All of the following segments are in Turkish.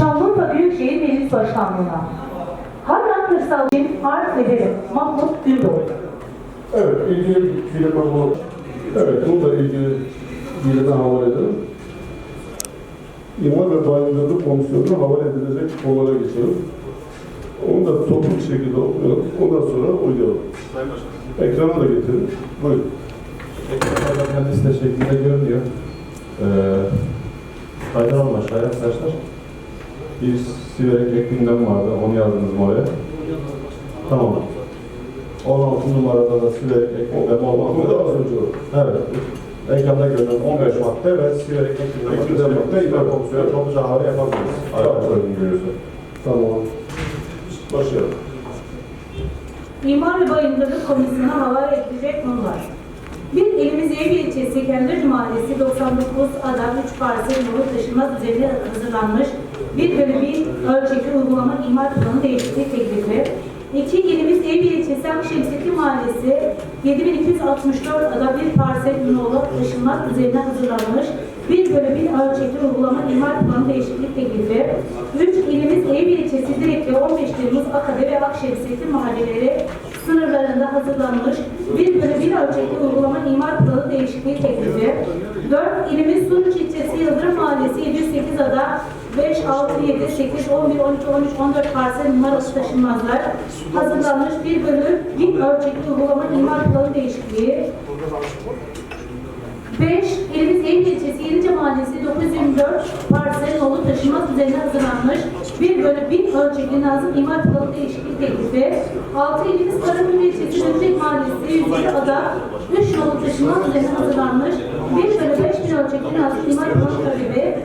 Şanlıurfa Büyükşehir Meclis Başkanlığı'na. Harran Kırsal için arz ederim. Mahmut Gündoğdu. Evet, ilgili firma bu. Evet, bunu da ilgili birine havale edelim. İmar ve Bayındırlık Komisyonu'na havale edilecek konulara geçelim. Onu da toplu bir şekilde okuyalım. Ondan sonra uyuyalım. Ekrana da getirin. Buyurun. Ekranlarda liste şeklinde görünüyor. Ee, faydalı başlar arkadaşlar. Bir siber ekmek gündem vardı, onu yazdınız mı oraya? Tamam. 16 numarada da siber ekmek gündemi olmak Bu da az üzere. önce o. Evet. Ekranda görünen 15 madde ve siber ekmek gündemi gündem madde İmar Komisyonu topluca havale yapabiliriz. Arkadaşlar görüyorsa. Tamam. Başlayalım. İmar ve Bayındırlık Komisyonu'na havale edilecek konular. Bir elimiz Evi ilçesi Kendir Mahallesi 99 ada 3 parsel yolu taşınmaz üzerine hazırlanmış bir bölü bir ölçekli uygulama imar planı değişikliği teklifi. İki ilimiz Evi ilçesi Akşemsettin Mahallesi 7264 ada bir parsel yolu taşınmaz üzerine hazırlanmış bir bölü bir ölçekli uygulama imar planı değişiklik teklifi. 3. ilimiz Eyüp ilçesi Direkli 15 Temmuz Akade ve Akşemsettin mahalleleri sınırlarında hazırlanmış bir bölü bir ölçekli uygulama imar planı değişikliği teklifi. 4. ilimiz Suruç ilçesi Yıldırım Mahallesi 708 ada 5, 6, 7, 8, 11, 12, 13, 14 parsel numaralı taşınmazlar hazırlanmış bir bölü bir ölçekli uygulama imar planı değişikliği. 5. İlimiz Eyüp ilçesi Yenice Mahallesi 924 parsel yolu taşınmaz üzerine hazırlanmış bir bölü bin ölçekli Nazım İmar Planı değişiklik teklifi. 6. İlimiz Karaköy ilçesi Dönecek Mahallesi 107 ada 3 yolu taşınmaz üzerine hazırlanmış bir bölü 5 bin ölçekli Nazım İmar Planı talebi.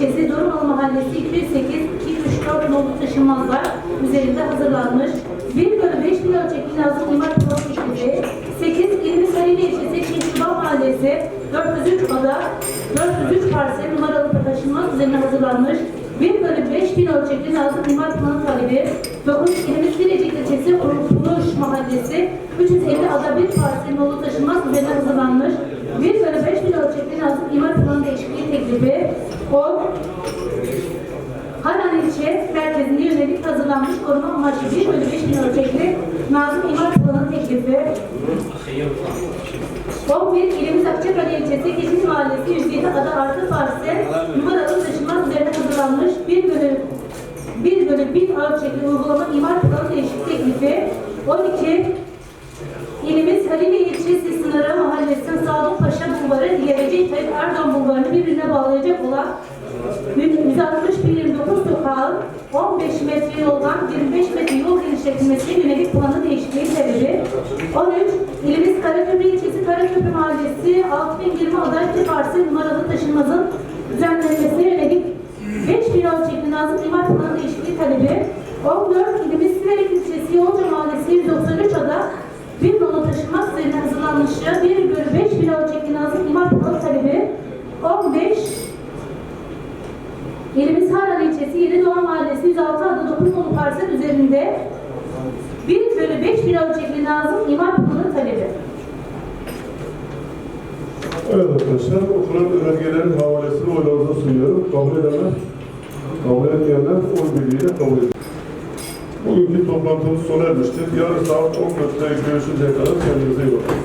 7. İlimiz Akçakale ilçesi Dorumalı Mahallesi 208 234 nolu taşınmazlar üzerinde hazırlanmış bir bölü 5 bin ölçekli Nazım İmar Planı teklifi. 8. İlimiz Halili ilçesi Şehşuba Mahallesi 403 ada 403 parsel numaralı taşınmaz üzerine hazırlanmış 1 bölü 5 bin ölçekli Nazım İmar Planı talebi 9. İlimiz Bilecik ilçesi Kuruluş Mahallesi 350 ada bir parsel nolu taşınmaz üzerine hazırlanmış 1 bölü 5 bin ölçekli Nazım İmar Planı değişikliği teklifi 10. Haran ilçe merkezinde yönelik hazırlanmış koruma amaçlı 1 bölü 5 bin ölçekli Nazım İmar Planı teklifi 11 ilimiz Akçakale ilçesi Keçiz Mahallesi 107 ada artı parsel numaralı taşınmaz üzerine hazırlanmış 1 bölü 1 bölü 1000 ölçekli uygulama imar planı değişiklik teklifi 12 İlimiz Halili ilçesi sınırı mahallesi Sadık Paşa Bulvarı ile Erdoğan Bulvarı'nı birbirine bağlayacak olan 161-29 sokağın 15 metre yoldan 25 metre yol genişletilmesine yönelik planı değişikliği talebi. 13. İlimiz Karaköprü ilçesi Karaköprü mahallesi 6020 aday parsel numaralı taşınmazın düzenlenmesine yönelik 5000 ölçekli Nazım İmar Planı değişikliği talebi. 14. İlimiz Siverek ilçesi Yolca mahallesi 193 ada bir nolu taşınmaz üzerine hazırlanmışı 1 bölü 5 bin ölçekli Nazım İmar Planı talebi. 15. İlimiz Harran ilçesi Yeni Doğan Mahallesi 106 adı 9 nolu parsel üzerinde 1 bölü 5 bin ölçekli Nazım İmar Planı talebi. Evet arkadaşlar, okunan önergelerin havalesini oylarınıza sunuyorum. Kabul edenler, kabul etmeyenler oy birliğiyle kabul edilir. Bugünkü toplantımız sona ermiştir. Yarın saat 14'te görüşünceye kadar kendinize iyi bakın.